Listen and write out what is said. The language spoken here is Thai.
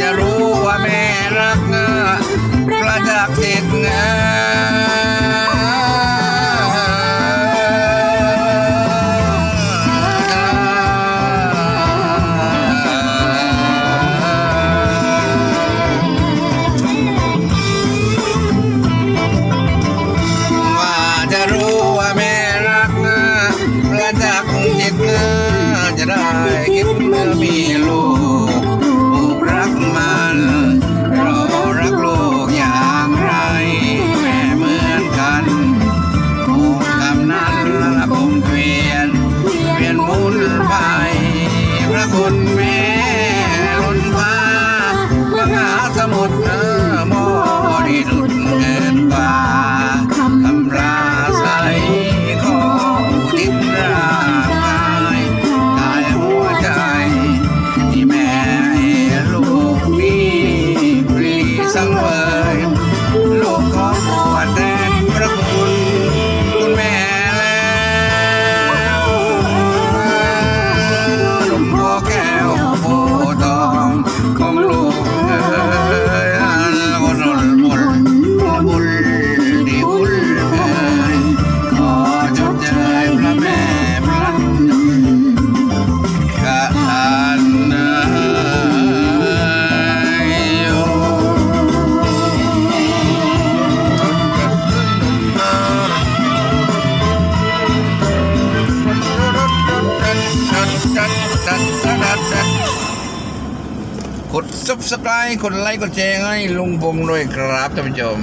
จะรู้ว่าแม่รักพระจักรเสร็จ dun, dun. กด subscribe กดไลค์กดแชร์ให้ลุงบงด้วยครับท่านผู้ชม